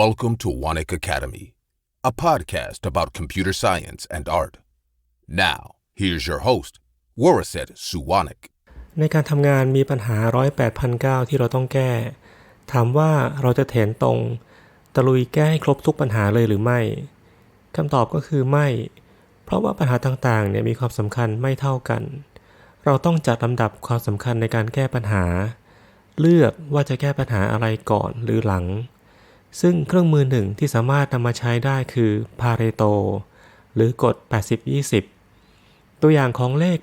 Welcome to Wanik Academy, a podcast about computer science and art. Now, here's your host, Waraset Suwanik. ในการทำงานมีปัญหาร้อยแปดพันเก้าที่เราต้องแก้ ถามว่าเราจะเถนตรง ตะลุยแก้ให้ครบทุกปัญหาเลยหรือไม่ คำตอบก็คือไม่ เพราะว่าปัญหาต่างๆเนี่ยมีความสำคัญไม่เท่ากัน เราต้องจัดลำดับความสำคัญในการแก้ปัญหา เลือกว่าจะแก้ปัญหาอะไรก่อนหรือหลัง ซึ่งเครื่องมือหนึ่งที่สามารถนำมาใช้ได้คือพาเรโตหรือกฎ 80-20 ตัวอย่างของเลข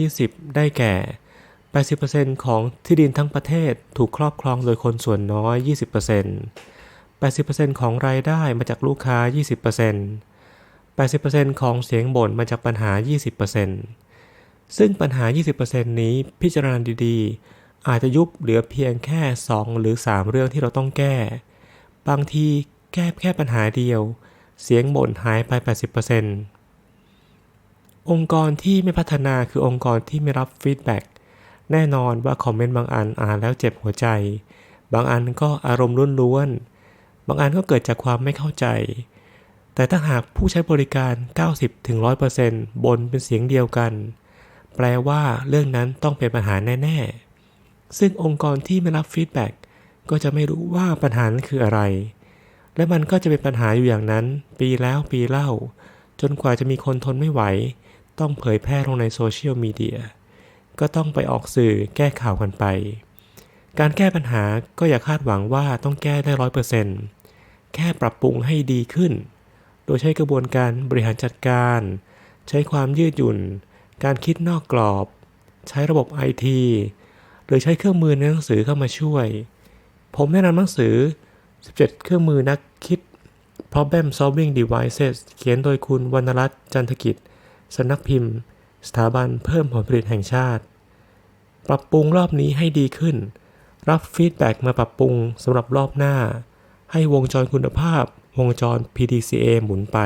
80-20 ได้แก่ 80%ของที่ดินทั้งประเทศถูกครอบครองโดยคนส่วนน้อย 20% 80%ของรายได้มาจากลูกค้า 20% 80%ของเสียงบ่นมาจากปัญหา 20%ซึ่งปัญหา 20%นี้พิจารณาดีๆ อาจจะยุบเหลือเพียงแค่ 2 หรือ 3 เรื่องที่เราต้องแก้ บางทีแก้แค่ปัญหาเดียว เสียงบ่นหายไป 80%องค์กรที่ไม่พัฒนาคือองค์กรที่ไม่รับฟีดแบ็กแน่นอนว่าคอมเมนต์บางอันอ่านแล้วเจ็บหัวใจ บางอันก็อารมณ์ล้วนๆ บางอันก็เกิดจากความไม่เข้าใจ แต่ถ้าหากผู้ใช้บริการ 90-100%บนเป็นเสียงเดียวกัน แปลว่าเรื่องนั้นต้องเป็นปัญหาแน่ ๆ ซึ่งองค์กรที่ไม่รับฟีดแบ็ก ก็จะไม่รู้ว่าปัญหานั้นคืออะไร และมันก็จะเป็นปัญหาอยู่อย่างนั้น ปีแล้วปีเล่า จนกว่าจะมีคนทนไม่ไหว ต้องเผยแพร่ลงในโซเชียลมีเดียก็ต้องไปออกสื่อแก้ข่าวกันไป การแก้ปัญหาก็อย่าคาดหวังว่าต้องแก้ได้ร้อยเปอร์เซ็นต์แค่ปรับปรุงให้ดีขึ้น โดยใช้กระบวนการบริหารจัดการ ใช้ความยืดหยุ่น การคิดนอกกรอบ ใช้ระบบไอทีหรือใช้เครื่องมือในหนังสือเข้ามาช่วย ผมแนะนำหนังสือ 17 เครื่องมือนักคิด Problem Solving Devices เขียนโดยคุณวรรณรัตน์จันทกิจสำนักพิมพ์ สถาบันเพิ่มผลผลิตแห่งชาติ ปรับปรุงรอบนี้ให้ดีขึ้น รับฟีดแบ็กมาปรับปรุงสำหรับรอบหน้า ให้วงจรคุณภาพ วงจร PDCA หมุนไป